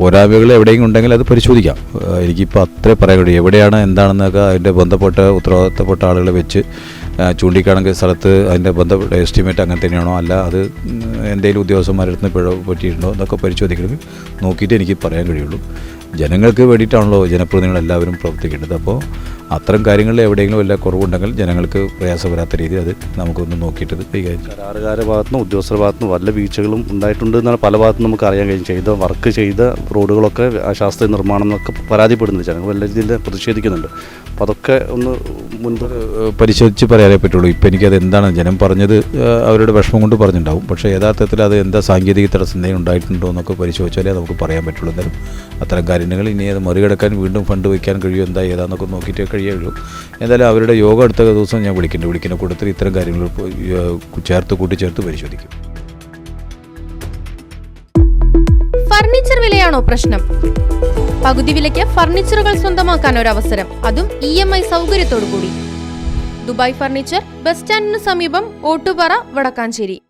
പോരായ്മകൾ എവിടെയെങ്കിലും ഉണ്ടെങ്കിൽ അത് പരിശോധിക്കാം. എനിക്കിപ്പോൾ അത്രേ പറയാൻ കഴിയും. എവിടെയാണ് എന്താണെന്നൊക്കെ അതിന്റെ ബന്ധപ്പെട്ട ഉത്തരവാദിത്തപ്പെട്ട ആളുകളെ വെച്ച് ചൂണ്ടിക്കാണെങ്കിൽ സ്ഥലത്ത് അതിന്റെ ബന്ധപ്പെട്ട എസ്റ്റിമേറ്റ് അങ്ങനെ തന്നെയാണോ? അല്ല അത് എന്തെങ്കിലും ഉദ്യോഗസ്ഥന്മാരുടെ അടുത്ത് പിഴ പറ്റിയിട്ടുണ്ടോ? എന്നൊക്കെ പരിശോധിക്കണമെങ്കിൽ നോക്കിയിട്ട് എനിക്ക് പറയാൻ കഴിയുള്ളൂ. ജനങ്ങൾക്ക് വേണ്ടിയിട്ടാണല്ലോ ജനപ്രതിനിധികൾ എല്ലാവരും പ്രവർത്തിക്കേണ്ടത്. അപ്പോൾ അത്തരം കാര്യങ്ങളിൽ എവിടെയെങ്കിലും വല്ല കുറവുണ്ടെങ്കിൽ ജനങ്ങൾക്ക് പ്രയാസം വരാത്ത രീതിയിൽ അത് നമുക്കൊന്ന് നോക്കിയിട്ട് കരാറുകാരുടെ കൈകാര്യം. കരാറുകാരുടെ ഭാഗത്തുനിന്നും ഉദ്യോഗസ്ഥരുടെ ഭാഗത്തുനിന്നും വല്ല വീഴ്ചകളും ഉണ്ടായിട്ടുണ്ട് എന്നാണ് പല ഭാഗത്തും നമുക്ക് അറിയാൻ കഴിയും. ചെയ്ത വർക്ക് ചെയ്ത റോഡുകളൊക്കെ ശാസ്ത്രീയ നിർമ്മാണം എന്നൊക്കെ പരാതിപ്പെടുന്നുണ്ട്. ജനങ്ങൾ വല്ല രീതിയിൽ പ്രതിഷേധിക്കുന്നുണ്ട്. അപ്പോൾ അതൊക്കെ ഒന്ന് മുൻപ് പരിശോധിച്ച് പറയാനേ പറ്റുള്ളൂ. ഇപ്പം എനിക്കത് എന്താണ് ജനം പറഞ്ഞത് അവരുടെ വിഷമം കൊണ്ട് പറഞ്ഞിട്ടുണ്ടാവും. പക്ഷേ യഥാർത്ഥത്തിൽ അത് എന്താ സാങ്കേതിക തടസ്സം എന്തെങ്കിലും ഉണ്ടായിട്ടുണ്ടോ എന്നൊക്കെ പരിശോധിച്ചാലേ നമുക്ക് പറയാൻ പറ്റുള്ളൂ. എന്തായാലും അത്തരം കാര്യങ്ങൾ ഇനി അത് മറികടക്കാൻ വീണ്ടും ഫണ്ട് വയ്ക്കാൻ കഴിയുമോ എന്താ ഏതാന്നൊക്കെ നോക്കിയിട്ടേ കഴിയുള്ളൂ. എന്തായാലും അവരുടെ യോഗ അടുത്ത ദിവസം ഞാൻ വിളിക്കുന്നുണ്ട് വിളിക്കുന്ന കൂട്ടത്തിൽ ഇത്തരം കാര്യങ്ങൾ ചേർത്ത് കൂട്ടിച്ചേർത്ത് പരിശോധിക്കും. ഫർണിച്ചർ വിലയാണോ പ്രശ്നം? പകുതി വിലയ്ക്ക് ഫർണിച്ചറുകൾ സ്വന്തമാക്കാൻ ഒരു അവസരം അതും ഇ എം ഐ സൗകര്യത്തോടു കൂടി ദുബായ് ഫർണിച്ചർ ബസ് സ്റ്റാൻഡിന് സമീപം ഓട്ടുപാറ വടക്കാഞ്ചേരി.